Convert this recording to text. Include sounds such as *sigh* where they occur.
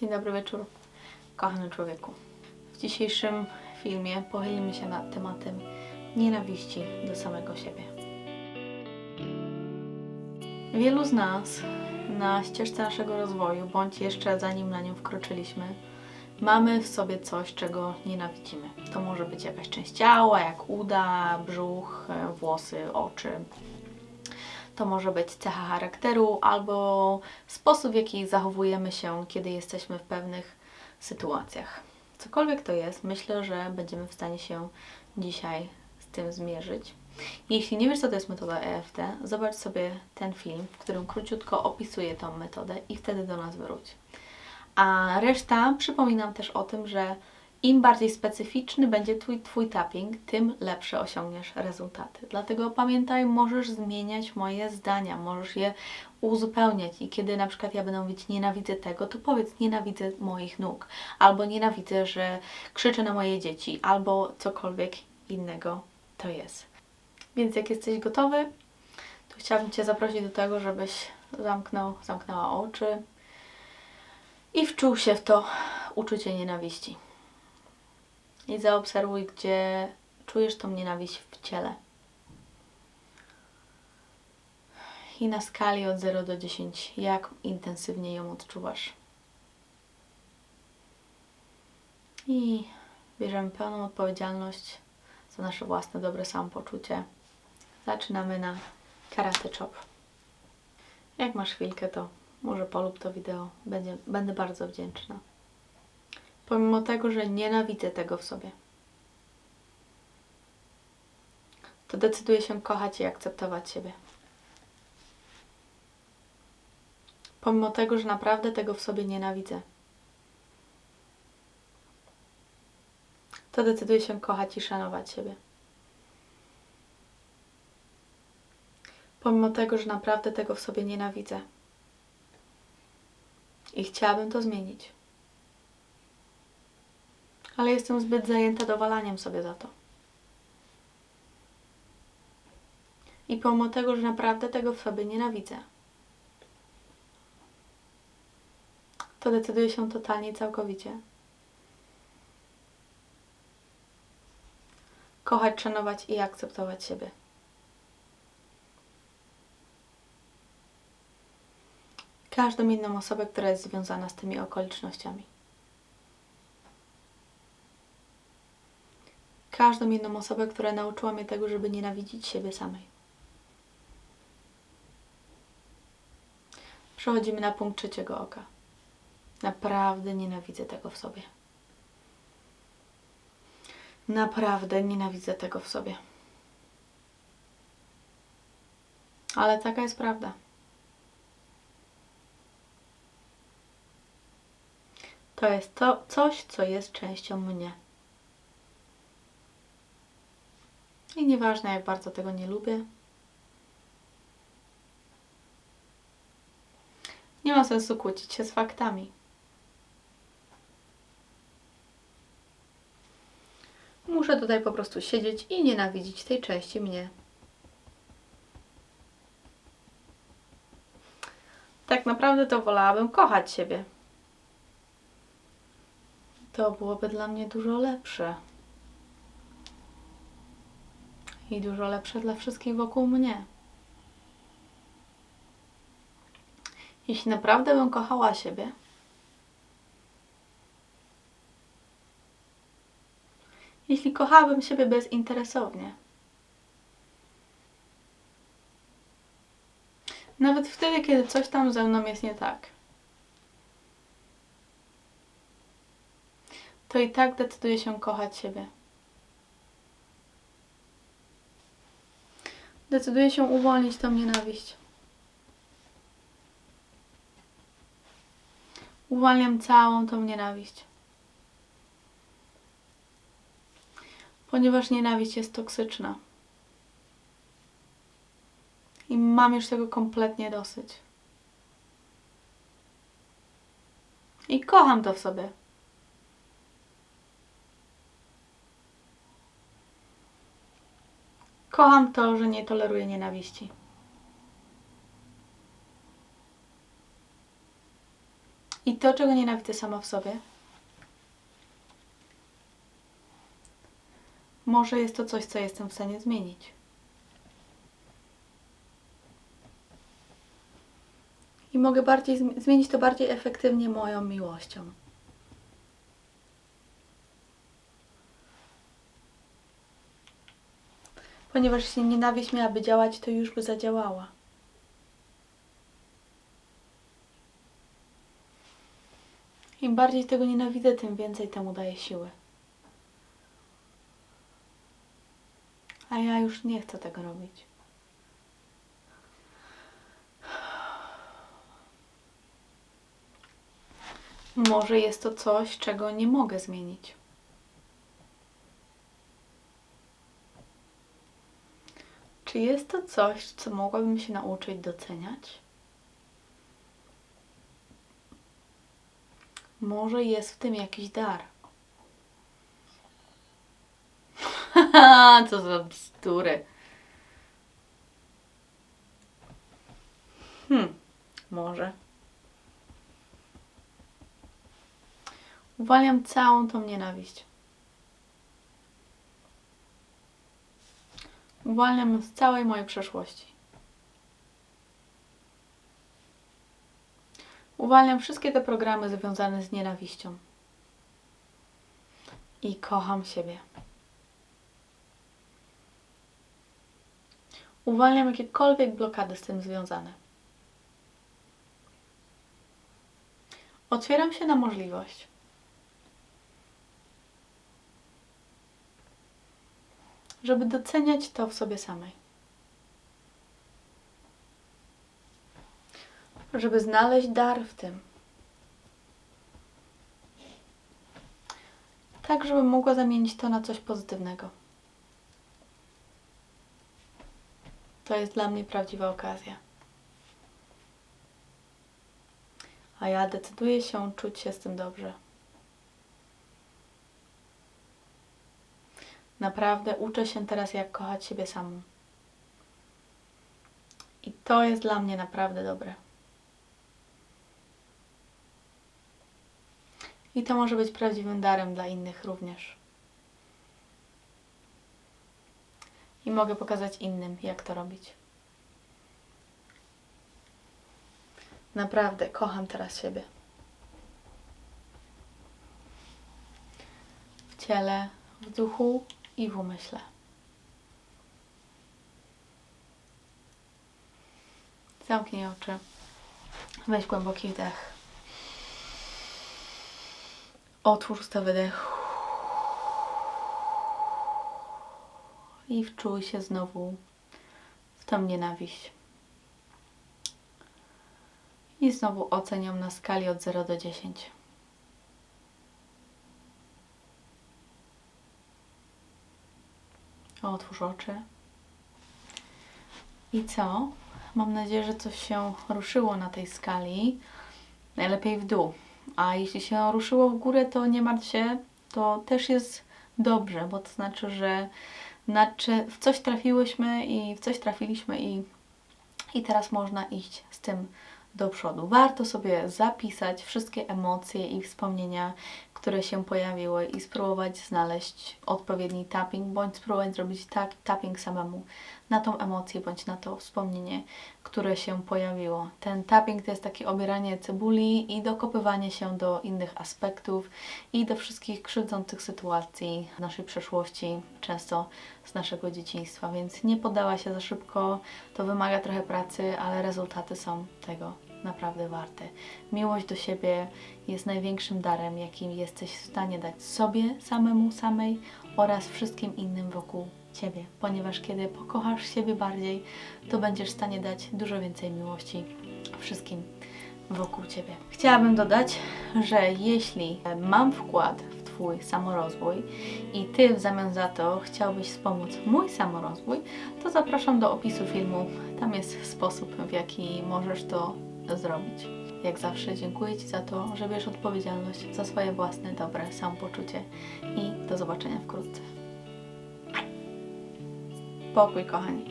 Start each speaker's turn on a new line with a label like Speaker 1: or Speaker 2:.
Speaker 1: Dzień dobry wieczór, kochany człowieku. W dzisiejszym filmie pochylimy się nad tematem nienawiści do samego siebie. Wielu z nas na ścieżce naszego rozwoju, bądź jeszcze zanim na nią wkroczyliśmy, mamy w sobie coś, czego nienawidzimy. To może być jakaś część ciała, jak uda, brzuch, włosy, oczy. To może być cecha charakteru albo sposób, w jaki zachowujemy się, kiedy jesteśmy w pewnych sytuacjach. Cokolwiek to jest, myślę, że będziemy w stanie się dzisiaj z tym zmierzyć. Jeśli nie wiesz, co to jest metoda EFT, zobacz sobie ten film, w którym króciutko opisuję tą metodę i wtedy do nas wróć. A reszta przypominam też o tym, że im bardziej specyficzny będzie twój, twój tapping, tym lepsze osiągniesz rezultaty. Dlatego pamiętaj, możesz zmieniać moje zdania, możesz je uzupełniać i kiedy na przykład ja będę mówić nienawidzę tego, to powiedz nienawidzę moich nóg, albo nienawidzę, że krzyczę na moje dzieci, albo cokolwiek innego to jest. Więc jak jesteś gotowy, to chciałabym Cię zaprosić do tego, żebyś zamknął, zamknęła oczy i wczuł się w to uczucie nienawiści. I zaobserwuj, gdzie czujesz tą nienawiść w ciele. I na skali od 0 do 10, jak intensywnie ją odczuwasz. I bierzemy pełną odpowiedzialność za nasze własne dobre samopoczucie. Zaczynamy na karate chop. Jak masz chwilkę, to może polub to wideo. Będzie, będę bardzo wdzięczna. Pomimo tego, że nienawidzę tego w sobie, to decyduję się kochać i akceptować siebie. Pomimo tego, że naprawdę tego w sobie nienawidzę, to decyduję się kochać i szanować siebie. Pomimo tego, że naprawdę tego w sobie nienawidzę i chciałabym to zmienić ale jestem zbyt zajęta dowalaniem sobie za to. I pomimo tego, że naprawdę tego w sobie nienawidzę, to decyduję się totalnie i całkowicie. Kochać, szanować i akceptować siebie. Każdą inną osobę, która jest związana z tymi okolicznościami. Każdą inną osobę, która nauczyła mnie tego, żeby nienawidzić siebie samej. Przechodzimy na punkt trzeciego oka. Naprawdę nienawidzę tego w sobie. Naprawdę nienawidzę tego w sobie. Ale taka jest prawda. To jest to coś, co jest częścią mnie. I nieważne, jak bardzo tego nie lubię. Nie ma sensu kłócić się z faktami. Muszę tutaj po prostu siedzieć i nienawidzić tej części mnie. Tak naprawdę to wolałabym kochać siebie. To byłoby dla mnie dużo lepsze i dużo lepsze dla wszystkich wokół mnie. Jeśli naprawdę bym kochała siebie, jeśli kochałabym siebie bezinteresownie, nawet wtedy, kiedy coś tam ze mną jest nie tak, to i tak decyduję się kochać siebie. Decyduję się uwolnić tą nienawiść. Uwalniam całą tą nienawiść. Ponieważ nienawiść jest toksyczna. I mam już tego kompletnie dosyć. I kocham to w sobie. Kocham to, że nie toleruję nienawiści. I to, czego nienawidzę sama w sobie, może jest to coś, co jestem w stanie zmienić. I mogę bardziej zmi- zmienić to bardziej efektywnie moją miłością. Ponieważ jeśli nienawiść miałaby działać, to już by zadziałała. Im bardziej tego nienawidzę, tym więcej temu daję siły. A ja już nie chcę tego robić. Może jest to coś, czego nie mogę zmienić. Czy jest to coś, co mogłabym się nauczyć doceniać? Może jest w tym jakiś dar. *laughs* Co za bzdury. Hmm, może. Uwalniam całą tą nienawiść. Uwalniam z całej mojej przeszłości. Uwalniam wszystkie te programy związane z nienawiścią. I kocham siebie. Uwalniam jakiekolwiek blokady z tym związane. Otwieram się na możliwość. Żeby doceniać to w sobie samej. Żeby znaleźć dar w tym. Tak, żeby mogła zamienić to na coś pozytywnego. To jest dla mnie prawdziwa okazja. A ja decyduję się czuć się z tym dobrze. Naprawdę uczę się teraz, jak kochać siebie samą. I to jest dla mnie naprawdę dobre. I to może być prawdziwym darem dla innych również. I mogę pokazać innym, jak to robić. Naprawdę kocham teraz siebie. W ciele, w duchu i w umyśle. Zamknij oczy. Weź głęboki wdech. Otwórz usta wydech. I wczuj się znowu w tą nienawiść. I znowu oceniam na skali od 0 do 10. Otwórz oczy. I co? Mam nadzieję, że coś się ruszyło na tej skali. Najlepiej w dół. A jeśli się ruszyło w górę, to nie martw się, to też jest dobrze, bo to znaczy, że na cze- w coś trafiłyśmy i w coś trafiliśmy i, i teraz można iść z tym do przodu. Warto sobie zapisać wszystkie emocje i wspomnienia, które się pojawiły i spróbować znaleźć odpowiedni tapping, bądź spróbować zrobić tak, tapping samemu na tą emocję, bądź na to wspomnienie, które się pojawiło. Ten tapping to jest takie obieranie cebuli i dokopywanie się do innych aspektów i do wszystkich krzywdzących sytuacji w naszej przeszłości, często z naszego dzieciństwa, więc nie poddała się za szybko, to wymaga trochę pracy, ale rezultaty są tego naprawdę warte. Miłość do siebie jest największym darem, jakim jesteś w stanie dać sobie, samemu, samej oraz wszystkim innym wokół Ciebie, ponieważ kiedy pokochasz siebie bardziej, to będziesz w stanie dać dużo więcej miłości wszystkim wokół Ciebie. Chciałabym dodać, że jeśli mam wkład w Twój samorozwój i Ty w zamian za to chciałbyś wspomóc mój samorozwój, to zapraszam do opisu filmu. Tam jest sposób, w jaki możesz to zrobić. Jak zawsze dziękuję Ci za to, że bierzesz odpowiedzialność za swoje własne dobre samopoczucie i do zobaczenia wkrótce. Pokój, kochani.